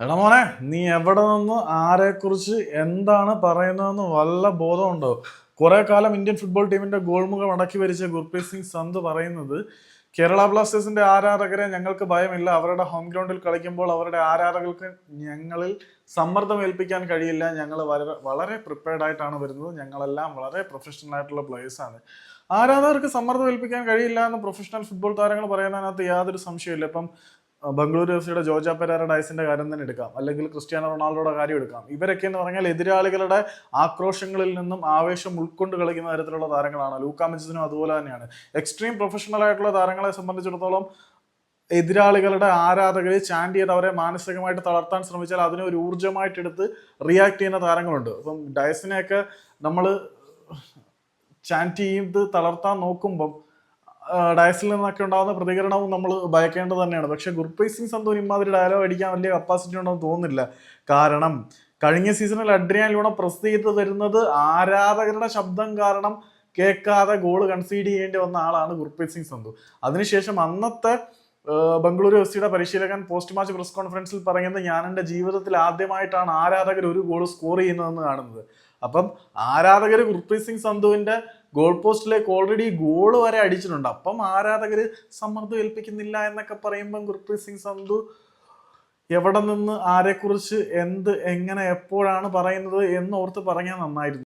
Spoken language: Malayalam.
എടാ മോനെ നീ എവിടെ നിന്ന് ആരെക്കുറിച്ച് എന്താണ് പറയുന്നതെന്ന് വല്ല ബോധമുണ്ടോ? കുറേ കാലം ഇന്ത്യൻ ഫുട്ബോൾ ടീമിന്റെ ഗോൾമുഖം അടക്കി വരിച്ച ഗുർപ്രീത് സിംഗ് സന്ത് പറയുന്നത് കേരള ബ്ലാസ്റ്റേഴ്സിന്റെ ആരാധകരെ ഞങ്ങൾക്ക് ഭയമില്ല. അവരുടെ ഹോം ഗ്രൗണ്ടിൽ കളിക്കുമ്പോൾ അവരുടെ ആരാധകർക്ക് ഞങ്ങളിൽ സമ്മർദ്ദം ഏൽപ്പിക്കാൻ കഴിയില്ല. ഞങ്ങൾ വളരെ വളരെ പ്രിപ്പയർഡ് ആയിട്ടാണ് വരുന്നത്. ഞങ്ങളെല്ലാം വളരെ പ്രൊഫഷണൽ ആയിട്ടുള്ള ആണ്. ആരാധകർക്ക് സമ്മർദ്ദം ഏൽപ്പിക്കാൻ കഴിയില്ല എന്ന് പ്രൊഫഷണൽ ഫുട്ബോൾ താരങ്ങൾ പറയുന്നതിനകത്ത് യാതൊരു സംശയമില്ല ഇപ്പം ബംഗളൂരു എഫ് സിയുടെ ജോജ പെരാര ഡൈസിന്റെ കാര്യം തന്നെ എടുക്കാം. അല്ലെങ്കിൽ ക്രിസ്ത്യാനോ റൊണാൾഡോയുടെ കാര്യം എടുക്കാം. ഇവരൊക്കെ എന്ന് പറഞ്ഞാൽ എതിരാളികളുടെ ആക്രോശങ്ങളിൽ നിന്നും ആവേശം ഉൾക്കൊണ്ട് കളിക്കുന്ന തരത്തിലുള്ള താരങ്ങളാണ്. ലൂക്കാ മെഞ്ചിനും അതുപോലെ തന്നെയാണ്. എക്സ്ട്രീം പ്രൊഫഷണൽ ആയിട്ടുള്ള താരങ്ങളെ സംബന്ധിച്ചിടത്തോളം എതിരാളികളുടെ ആരാധകരെ ചാൻഡ് ചെയ്ത് അവരെ മാനസികമായിട്ട് തളർത്താൻ ശ്രമിച്ചാൽ അതിനെ ഒരു ഊർജമായിട്ടെടുത്ത് റിയാക്ട് ചെയ്യുന്ന താരങ്ങളുണ്ട്. അപ്പം ഡയസിനെയൊക്കെ നമ്മൾ ചാന്റ് ചെയ്ത് തളർത്താൻ നോക്കുമ്പം ഡയസിൽ നിന്നൊക്കെ ഉണ്ടാകുന്ന പ്രതികരണവും നമ്മൾ ഭയക്കേണ്ടത് തന്നെയാണ്. പക്ഷേ ഗുർപ്രീത് സിംഗ് സന്ധുവിന് ഇമാതിരി ഡയലോഗ് അടിക്കാൻ വലിയ കപ്പാസിറ്റി ഉണ്ടെന്ന് തോന്നുന്നില്ല. കാരണം കഴിഞ്ഞ സീസണിൽ അഡ്രിയാൻ ലൂണ ചെയ്ത് തരുന്നത് ആരാധകരുടെ ശബ്ദം കാരണം കേൾക്കാതെ ഗോൾ കൺസീഡ് ചെയ്യേണ്ടി വന്ന ആളാണ് ഗുർപ്രീത് സിംഗ് സന്ധു അതിനുശേഷം അന്നത്തെ ബംഗളൂരു എഫ് സിയുടെ പരിശീലകൻ പോസ്റ്റ് മാച്ച് പ്രസ് കോൺഫറൻസിൽ പറയുന്നത് ഞാൻ എന്റെ ജീവിതത്തിൽ ആദ്യമായിട്ടാണ് ആരാധകർ ഒരു ഗോൾ സ്കോർ ചെയ്യുന്നതെന്ന് കാണുന്നത്. അപ്പം ആരാധകർ ഗുർപ്രീത് സിംഗ് സന്ധുവിന്റെ ഗോൾ പോസ്റ്റിലേക്ക് ഓൾറെഡി ഗോൾ വരെ അടിച്ചിട്ടുണ്ട്. അപ്പം ആരാധകർ സമ്മർദ്ദം ഏൽപ്പിക്കുന്നില്ല എന്നൊക്കെ പറയുമ്പം ഗുർപ്രീത് സിംഗ് സന്ധു എവിടെ നിന്ന് ആരെക്കുറിച്ച് എന്ത് എങ്ങനെ എപ്പോഴാണ് പറയുന്നത് എന്ന് ഓർത്ത് പറഞ്ഞാൽ നന്നായിരുന്നു.